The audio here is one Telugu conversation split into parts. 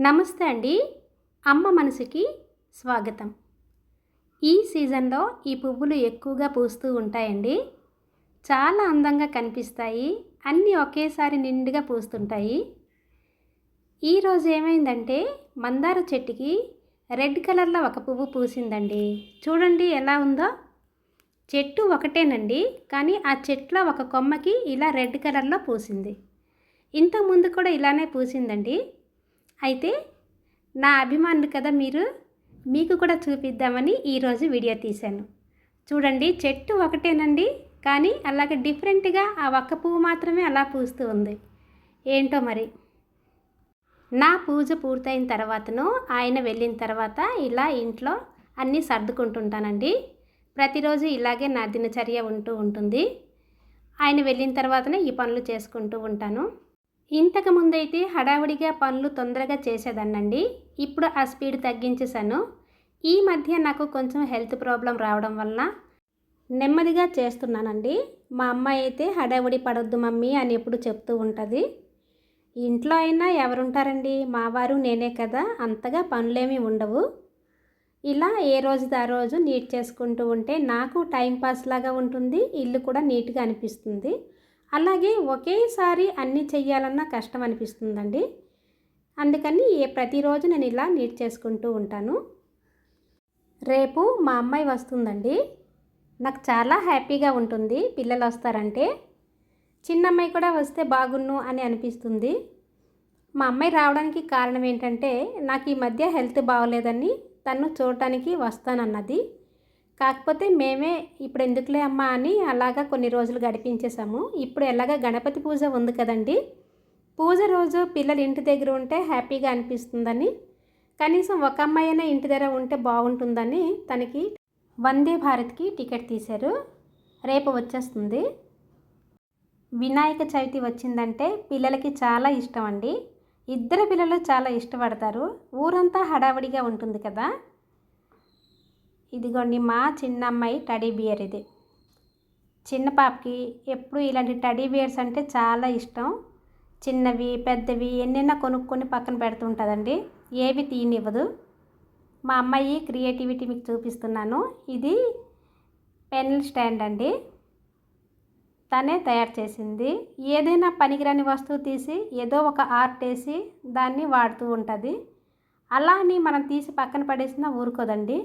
నమస్తే అండి. అమ్మ మనసుకి స్వాగతం. ఈ సీజన్లో ఈ పువ్వులు ఎక్కువగా పూస్తూ ఉంటాయండి. చాలా అందంగా కనిపిస్తాయి. అన్నీ ఒకేసారి నిండుగా పూస్తుంటాయి. ఈరోజు ఏమైందంటే మందార చెట్టుకి రెడ్ కలర్లో ఒక పువ్వు పూసిందండి. చూడండి ఎలా ఉందో. చెట్టు ఒకటేనండి కానీ ఆ చెట్లో ఒక కొమ్మకి ఇలా రెడ్ కలర్లో పూసింది. ఇంతకుముందు కూడా ఇలానే పూసిందండి. అయితే నా అభిమానులు కదా మీరు? మీకు కూడా చూపిద్దామని ఈరోజు వీడియో తీశాను. చూడండి చెట్టు ఒకటేనండి కానీ అలాగే డిఫరెంట్గా ఆ ఒక్క పువ్వు మాత్రమే అలా పూస్తూ ఉంది. ఏంటో మరి? నా పూజ పూర్తయిన తర్వాతను ఆయన వెళ్ళిన తర్వాత ఇలా ఇంట్లో అన్నీ సర్దుకుంటుంటానండి. ప్రతిరోజు ఇలాగే నా దినచర్య ఉంటూ ఉంటుంది. ఆయన వెళ్ళిన తర్వాతనే ఈ పనులు చేసుకుంటూ ఉంటాను. ఇంతకు ముందైతే హడావుడిగా పనులు తొందరగా చేసేదాన్నండి. ఇప్పుడు ఆ స్పీడ్ తగ్గించేశాను. ఈ మధ్య నాకు కొంచెం హెల్త్ ప్రాబ్లం రావడం వలన నెమ్మదిగా చేస్తున్నానండి. మా అమ్మాయి అయితే హడావుడి పడొద్దు మమ్మీ అని ఎప్పుడు చెప్తూ ఉంటుంది. ఇంట్లో అయినా ఎవరుంటారండి? మా వారు నేనే కదా. అంతగా పనులేమీ ఉండవు. ఇలా ఏ రోజు ఆ రోజు నీట్ చేసుకుంటూ ఉంటే నాకు టైం పాస్ లాగా ఉంటుంది. ఇల్లు కూడా నీట్గా అనిపిస్తుంది. అలాగే ఒకేసారి అన్నీ చెయ్యాలన్నా కష్టం అనిపిస్తుందండి అందుకని ఏ ప్రతిరోజు నేను ఇలా నీట్ చేసుకుంటూ ఉంటాను. రేపు మా అమ్మాయి వస్తుందండి. నాకు చాలా హ్యాపీగా ఉంటుంది. పిల్లలు వస్తారంటే. చిన్న అమ్మాయి కూడా వస్తే బాగున్ను అని అనిపిస్తుంది. మా అమ్మాయి రావడానికి కారణం ఏంటంటే నాకు ఈ మధ్య హెల్త్ బాగోలేదని తను చూడటానికి వస్తానన్నది. కాకపోతే మేమే ఇప్పుడు ఎందుకులే అమ్మా అని అలాగా కొన్ని రోజులు గడిపించేసాము ఇప్పుడు ఎలాగ గణపతి పూజ ఉంది కదండి. పూజ రోజు పిల్లలు ఇంటి దగ్గర ఉంటే హ్యాపీగా అనిపిస్తుందని కనీసం ఒక అమ్మాయి అయినా ఇంటి దగ్గర ఉంటే బాగుంటుందని తనకి వందే భారత్కి టికెట్ తీశారు. రేపు వచ్చేస్తుంది. వినాయక చవితి వచ్చిందంటే పిల్లలకి చాలా ఇష్టం అండి. ఇద్దరు పిల్లలు చాలా ఇష్టపడతారు. ఊరంతా హడావిడిగా ఉంటుంది కదా. ఇదిగోండి మా చిన్న అమ్మాయి టడీ బియర్ ఇది. చిన్న పాపకి ఎప్పుడు ఇలాంటి టడీ బియర్స్ అంటే చాలా ఇష్టం. చిన్నవి పెద్దవి ఎన్నెన్నో కొనుక్కొని పక్కన పెడుతుంటుందండి. ఏవి తీయనివ్వదు. మా అమ్మాయి క్రియేటివిటీ మీకు చూపిస్తున్నాను. ఇది పెన్ స్టాండ్ అండి. తనే తయారు చేసింది. ఏదైనా పనికిరాని వస్తువు తీసి ఏదో ఒక ఆర్ట్ వేసి దాన్ని వాడుతూ ఉంటుంది. అలా అని మనం తీసి పక్కన పడేసినా ఊరుకోదండి.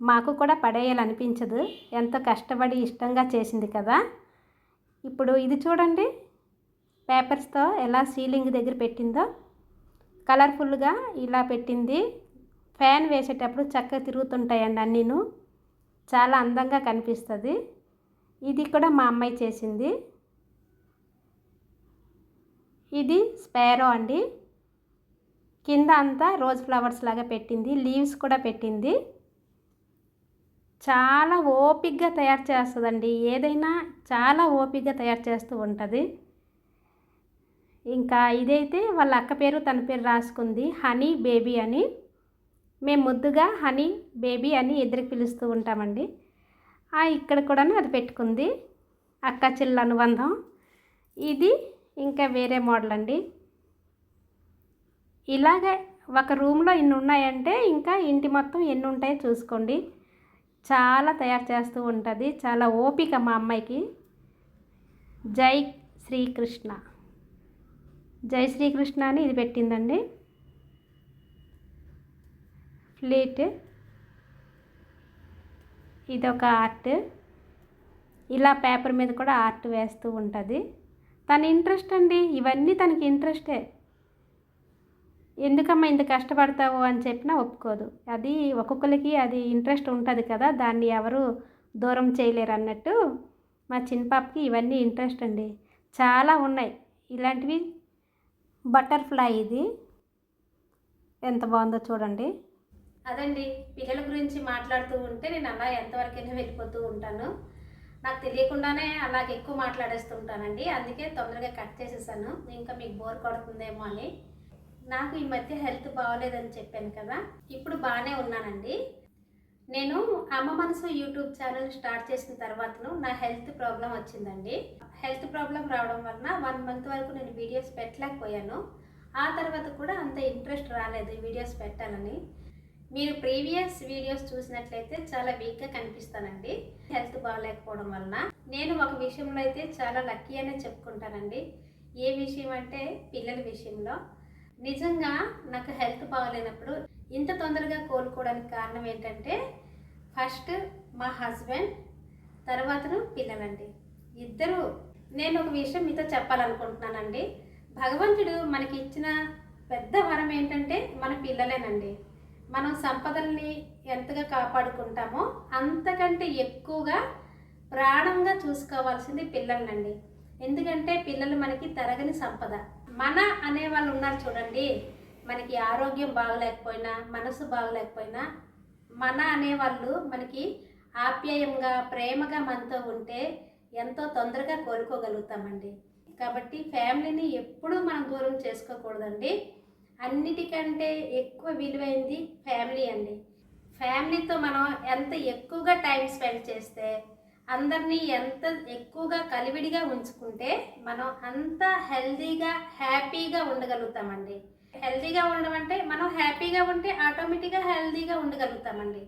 మాకు కూడా పడేయాలనిపించదు. ఎంతో కష్టపడి ఇష్టంగా చేసింది కదా. ఇప్పుడు ఇది చూడండి. పేపర్స్తో ఎలా సీలింగ్ దగ్గర పెట్టిందో. కలర్ఫుల్గా ఇలా పెట్టింది. ఫ్యాన్ వేసేటప్పుడు చక్కగా తిరుగుతుంటాయండి అన్నీను. చాలా అందంగా కనిపిస్తుంది. ఇది కూడా మా అమ్మాయి చేసింది. ఇది స్పారో అండి. కింద అంతా రోజ్ ఫ్లవర్స్ లాగా పెట్టింది. లీవ్స్ కూడా పెట్టింది. చాలా ఓపిక్గా తయారు చేస్తుందండి. ఏదైనా చాలా ఓపిక్గా తయారు చేస్తూ ఉంటుంది. ఇంకా ఇదైతే వాళ్ళ అక్క పేరు తన పేరు రాసుకుంది. హనీ బేబీ అని. మేము ముద్దుగా హనీ బేబీ అని ఎదురు పిలుస్తూ ఉంటామండి. ఇక్కడ కూడా అది పెట్టుకుంది. అక్క చెల్లి అనుబంధం. ఇది ఇంకా వేరే మోడల్ అండి ఇలాగే ఒక రూమ్లో ఇన్ని ఉన్నాయంటే ఇంకా ఇంటి మొత్తం ఎన్ని ఉంటాయో చూసుకోండి. చాలా తయారు చేస్తూ ఉంటుంది. చాలా ఓపిక మా అమ్మాయికి. జై శ్రీకృష్ణ. జై శ్రీకృష్ణ అని ఇది పెట్టిందండి. ప్లేట్. ఇది ఒక ఆర్ట్. ఇలా పేపర్ మీద కూడా ఆర్ట్ వేస్తూ ఉంటుంది. తన ఇంట్రెస్ట్ అండి. ఇవన్నీ తనకి ఇంట్రెస్టే. ఎందుకమ్మా ఇంత కష్టపడతావు అని చెప్పినా ఒప్పుకోదు. అది ఒక్కొక్కరికి అది ఇంట్రెస్ట్ ఉంటుంది కదా దాన్ని ఎవరు దూరం చేయలేరు అన్నట్టు మా చిన్న పాపకి ఇవన్నీ ఇంట్రెస్ట్ అండి. చాలా ఉన్నాయి. ఇలాంటివి బటర్ఫ్లై ఇది. ఎంత బాగుందో చూడండి. అదండి పిల్లల గురించి మాట్లాడుతూ ఉంటే నేను అలా ఎంతవరకైనా వెళ్ళిపోతూ ఉంటాను. నాకు తెలియకుండానే అలాగే ఎక్కువ మాట్లాడేస్తూ ఉంటానండి అందుకే తొందరగా కట్ చేసేసాను. ఇంకా మీకు బోర్ కొడుతుందేమో అని. నాకు ఈ మధ్య హెల్త్ బాగోలేదని చెప్పాను కదా ఇప్పుడు బాగానే ఉన్నానండి. నేను అమ్మ మనసు యూట్యూబ్ ఛానల్ స్టార్ట్ చేసిన తర్వాతను నా హెల్త్ ప్రాబ్లం వచ్చిందండి. హెల్త్ ప్రాబ్లం రావడం వలన వన్ మంత్ వరకు నేను వీడియోస్ పెట్టలేకపోయాను. ఆ తర్వాత కూడా అంత ఇంట్రెస్ట్ రాలేదు వీడియోస్ పెట్టాలని. మీరు ప్రీవియస్ వీడియోస్ చూసినట్లయితే చాలా వీక్గా కనిపిస్తానండి. హెల్త్ బాగలేకపోవడం వలన. నేను ఒక విషయంలో అయితే చాలా లక్కీ అనే చెప్పుకుంటానండి. ఏ విషయం అంటే పిల్లల విషయంలో. నిజంగా నాకు హెల్త్ బాగలేనప్పుడు ఇంత తొందరగా కోలుకోవడానికి కారణం ఏంటంటే ఫస్ట్ మా హస్బెండ్ తర్వాత పిల్లలండి. ఇద్దరు నేను ఒక విషయం మీతో చెప్పాలనుకుంటున్నానండి. భగవంతుడు మనకి ఇచ్చిన పెద్ద వరం ఏంటంటే మన పిల్లలేనండి. మనం సంపదల్ని ఎంతగా కాపాడుకుంటామో అంతకంటే ఎక్కువగా ప్రాణంగా చూసుకోవాల్సింది పిల్లలనండి. ఎందుకంటే పిల్లలు మనకి తరగని సంపద. మన అనే వాళ్ళు ఉన్నారు చూడండి. మనకి ఆరోగ్యం బాగలేకపోయినా మనసు బాగలేకపోయినా మన అనేవాళ్ళు మనకి ఆప్యాయంగా ప్రేమగా మనతో ఉంటే ఎంతో తొందరగా కోలుకోగలుగుతామండి. కాబట్టి ఫ్యామిలీని ఎప్పుడూ మనం దూరం చేసుకోకూడదండి. అన్నిటికంటే ఎక్కువ విలువైంది ఫ్యామిలీ అండి. ఫ్యామిలీతో మనం ఎంత ఎక్కువగా టైం స్పెండ్ చేస్తే అందరినీ ఎంత ఎక్కువగా కలివిడిగా ఉంచుకుంటే మనం అంత హెల్దీగా హ్యాపీగా ఉండగలుగుతామండి. హెల్దీగా ఉండడం అంటే మనం హ్యాపీగా ఉంటే ఆటోమేటిక్గా హెల్దీగా ఉండగలుగుతామండి.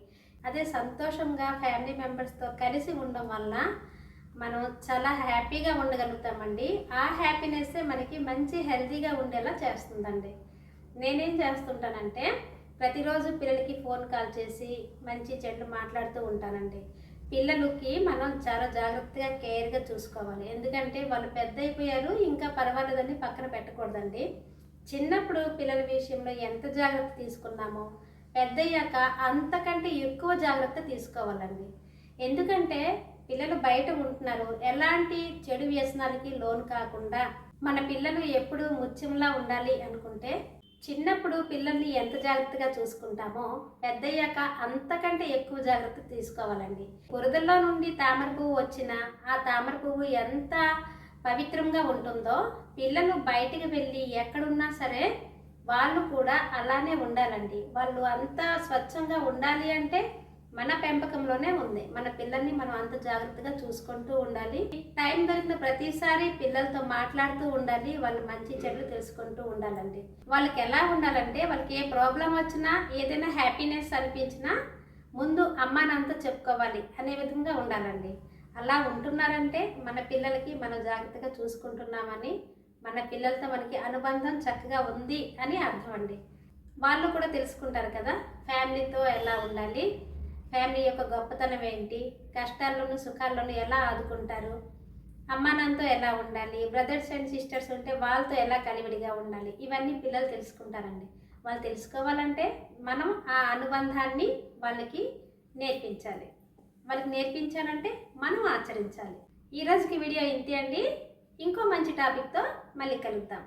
అదే సంతోషంగా ఫ్యామిలీ మెంబర్స్తో కలిసి ఉండడం వల్ల మనం చాలా హ్యాపీగా ఉండగలుగుతామండి. ఆ హ్యాపీనెస్సే మనకి మంచి హెల్తీగా ఉండేలా చేస్తుందండి. నేనేం చేస్తుంటానంటే ప్రతిరోజు పిల్లలకి ఫోన్ కాల్ చేసి మంచి చెట్లు మాట్లాడుతూ ఉంటానండి. పిల్లలకి మనం చాలా జాగ్రత్తగా కేర్గా చూసుకోవాలి. ఎందుకంటే వాళ్ళు పెద్ద అయిపోయారు ఇంకా పర్వాలేదని పక్కన పెట్టకూడదండి. చిన్నప్పుడు పిల్లల విషయంలో ఎంత జాగ్రత్త తీసుకున్నామో పెద్దయ్యాక అంతకంటే ఎక్కువ జాగ్రత్త తీసుకోవాలండి. ఎందుకంటే పిల్లలు బయట ఉంటున్నారు ఎలాంటి చెడు వ్యసనాలకి లోన్ కాకుండా మన పిల్లలు ఎప్పుడు ముత్యంలా ఉండాలి అనుకుంటే చిన్నప్పుడు పిల్లల్ని ఎంత జాగ్రత్తగా చూసుకుంటామో పెద్దయ్యాక అంతకంటే ఎక్కువ జాగ్రత్త తీసుకోవాలండి. బురదల్లో నుండి తామర పువ్వు వచ్చిన ఆ తామర పువ్వు ఎంత పవిత్రంగా ఉంటుందో పిల్లలు బయటికి వెళ్ళి ఎక్కడున్నా సరే వాళ్ళు కూడా అలానే ఉండాలండి. వాళ్ళు అంత స్వచ్ఛంగా ఉండాలి అంటే మన పెంపకంలోనే ఉంది. మన పిల్లల్ని మనం అంత జాగ్రత్తగా చూసుకుంటూ ఉండాలి. టైం దొరికిన ప్రతిసారి పిల్లలతో మాట్లాడుతూ ఉండాలి. వాళ్ళు మంచి చెడులు తెలుసుకుంటూ ఉండాలండి. వాళ్ళకి ఎలా ఉండాలంటే వాళ్ళకి ఏ ప్రాబ్లం వచ్చినా ఏదైనా హ్యాపీనెస్ అనిపించినా ముందు అమ్మానంతా చెప్పుకోవాలి. అనే విధంగా ఉండాలండి. అలా ఉంటున్నారంటే మన పిల్లలకి మనం జాగ్రత్తగా చూసుకుంటున్నామని మన పిల్లలతో మనకి అనుబంధం చక్కగా ఉంది అని అర్థం అండి. వాళ్ళు కూడా తెలుసుకుంటారు కదా ఫ్యామిలీతో ఎలా ఉండాలి ఫ్యామిలీ యొక్క గొప్పతనం ఏంటి? కష్టాల్లోనూ సుఖాల్లోనూ ఎలా ఆదుకుంటారు? అమ్మానాన్నతో ఎలా ఉండాలి? బ్రదర్స్ అండ్ సిస్టర్స్ ఉంటే వాళ్ళతో ఎలా కలివిడిగా ఉండాలి? ఇవన్నీ పిల్లలు తెలుసుకుంటారండి. వాళ్ళు తెలుసుకోవాలంటే మనం ఆ అనుబంధాన్ని వాళ్ళకి నేర్పించాలి. వాళ్ళకి నేర్పించాలంటే మనం ఆచరించాలి. ఈ రోజుకి వీడియో ఇంతే అండి. ఇంకో మంచి టాపిక్తో మళ్ళీ కలుద్దాం.